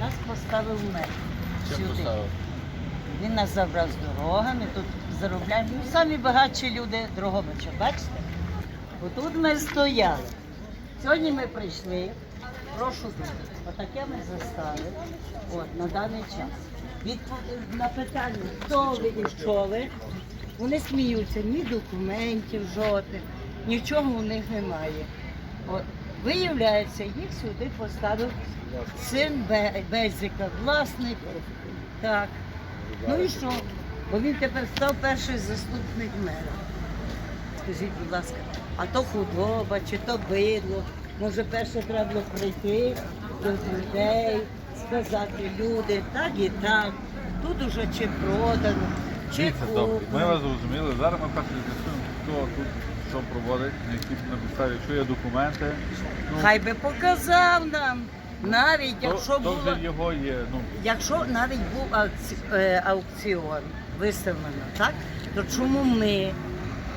Нас поставив мер Чим сюди. поставив? Він нас забрав з дорогами, тут заробляємо. Ну, самі багатші люди Дрогобича, бачите? Отут ми стояли. Сьогодні ми прийшли. Прошу дуже. Отаке ми застали от, на даний час. Відповідь на питання, хто ви і що ви, вони сміються, ні документів жодних, нічого у них немає. От, виявляється, їх сюди поставив син Бе- Безика, власник. Так. Ну і що? Бо він тепер став перший заступник мера. Скажіть, будь ласка, а то худоба, чи то бидло. Може, перше треба було прийти до людей, сказати люди, так і так. Тут уже чи продано, Дивіться, добре. Ми вас зрозуміли. Зараз ми перше з'ясуємо, хто тут що проводить, на які на підставі, що є документи. Ну, Хай би показав нам, навіть то, якщо то було. вже його є. Ну, Якщо навіть був аукці... е, аукціон виставлено, так? То чому ми,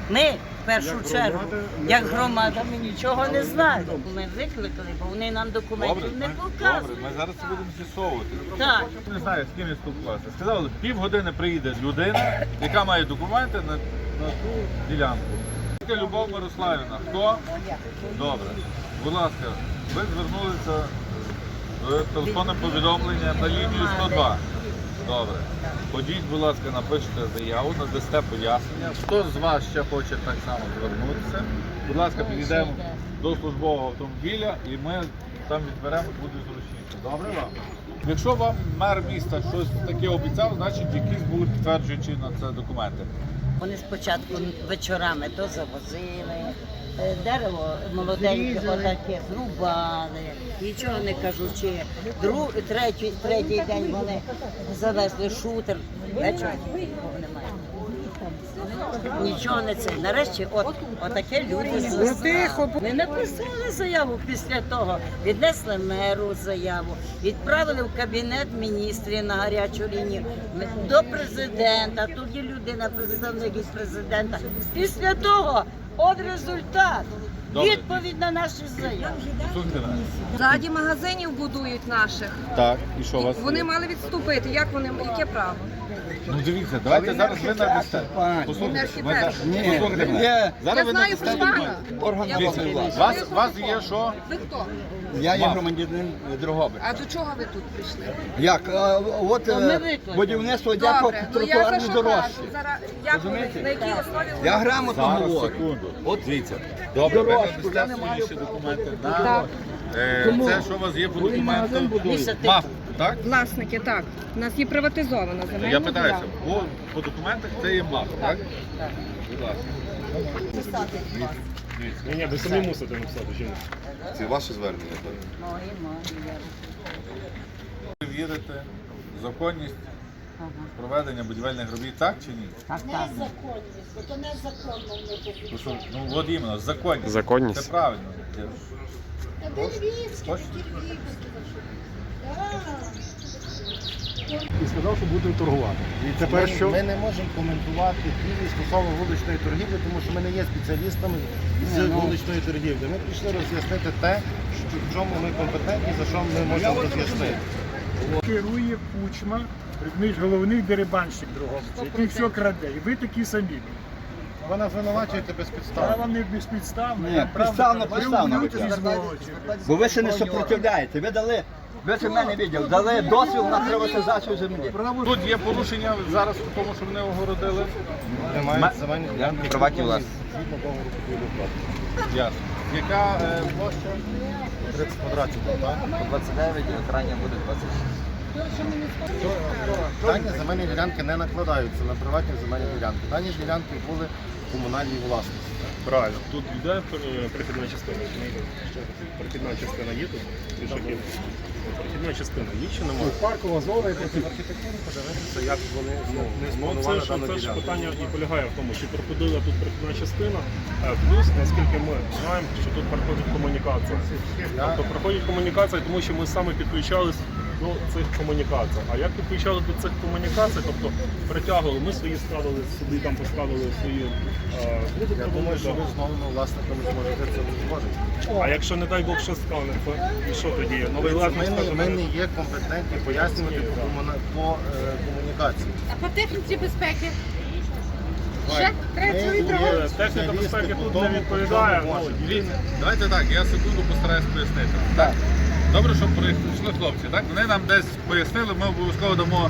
ми в першу Як чергу, громада, як громада, ми нічого не знаємо. Ми викликали, бо вони нам добре, документів не ми, добре, ми зараз це будемо з'ясовувати. Так. Не знаю, з ким я спілкувався. Сказали, півгодини приїде людина, яка має документи на, на ту ділянку. Любов Мирославівна. Хто? Добре. Будь ласка, ви звернулися з телефонним повідомленням на лінію 102. Добре. Ходіть, будь ласка, напишете заяву, надасте пояснення. Хто з вас ще хоче так само звернутися? Будь ласка, підійдемо до службового автомобіля і ми там відберемо, буде зручніше. Добре вам? Якщо вам мер міста щось таке обіцяв, значить якісь були підтверджуючі на це документи. Вони спочатку вечорами то завозили, дерево молоденьке отаке зрубали, нічого не кажучи. Друг, третій, третій день вони завезли шутер. Нікого немає. Нічого не це. Нарешті, от отаке люди застали. Ми написали заяву після того, віднесли меру заяву, відправили в кабінет міністрів на гарячу лінію Ми- до президента. Тут є людина, представник від президента. Після того, от результат. Добре. Відповідь на наші заяви. Слухайте. Ззаді магазинів будують наших. Так, і що у вас? Вони мали відступити. Як вони яке право? Ну дивіться, давайте зараз ви. Послухайте, зараз- архітектор. послухайте мене. Зараз Я ви знаю про Орган Я влади. вас, вас є що? Ви хто? Я є громадянин Дрогоби. А до чого ви тут прийшли? Як? А, От е, будівництво Добре, ну я за тротуарні що? Зараз як на якій основі Я грамотно Зараз, говорю. секунду. От Дивіться. Добре, ви маю ще документи на е, це, що у вас є по магазин так? власники? Так, у нас є приватизована земельна Я питаюся, ділянка. по, по документах це є МАФ, так? Так. Будь ласка. Дивіться. Ні, ні, ви самі мусите написати, чи ні? Це ваше звернення, так? Мої, мої. Ви вірите в законність Ага. проведення будівельних робіт, так чи ні? Так, так. То що, ну от іменно, законність. Законність. Це правильно. Хочете? І сказав, що будемо торгувати. І тепер що? Ми не можемо коментувати дії стосовно вуличної торгівлі, тому що ми не є спеціалістами з вуличної торгівлі. Ми прийшли роз'яснити те, що в чому ми компетентні, за що ми можемо роз'яснити. Керує кучма, розумієш, головний дерибанщик Дрогобича, який все краде. І ви такі самі. Ви нас звинувачуєте Я безпідставно. вам не безпідставно. Ні, я підставно, кажу. підставно. Ви люди сволочі. Бо ви ще не супротивляєте. Ви дали, ви це мене відділ, дали дозвіл на приватизацію землі. Тут є порушення зараз в тому, що вони огородили. Немає земельних ділянки. Приватні власні. Згідно договору купівлі продажу. Ясно. Яка е, площа? 30 квадратів, так? 29, крайня буде 26. Дані земельні ділянки не накладаються на приватні земельні ділянки. Дані ділянки були в комунальній власності. Правильно. Тут йде прихідна частина. Прихідна частина є тут? Пішохід. Прихідна частина є чи немає? Паркова зона і Архітектуру подивитися, як вони ну, не Ну, це ж, це ж питання і полягає в тому, чи проходила тут прихідна частина, е, плюс, наскільки ми знаємо, що тут проходить комунікація. Тобто проходить комунікація, тому що ми саме підключались до цих комунікацій. А як підключали до цих комунікацій, тобто притягували, ми свої ставили сюди, там поставили свої е, люди Я думаю, що ви з новими власниками зможете це узгодити. А якщо не дай Бог що стане, то і що тоді? Новий Ми, власник не- скаже, ми не є компетентні пояснювати по, комуна- по е, комунікації. А по техніці безпеки? Ми є Техніка безпеки тут не відповідає, ну, давайте так, я секунду постараюсь пояснити. Так. Добре, що прийшли хлопці. Так? Вони нам десь пояснили, ми обов'язково дамо,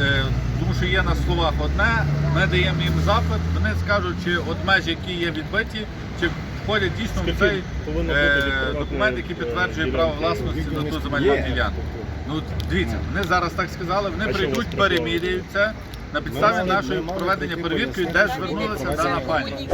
е, тому що є на словах одне, ми даємо їм запит, вони скажуть, чи от межі, які є відбиті, чи входять дійсно в цей е, документ, який е, підтверджує право власності на ту земельну ділянку. Ну дивіться, вони зараз так сказали, вони прийдуть, переміряють це. На підставі нашої проведення перевірки, де звернулася дана пані.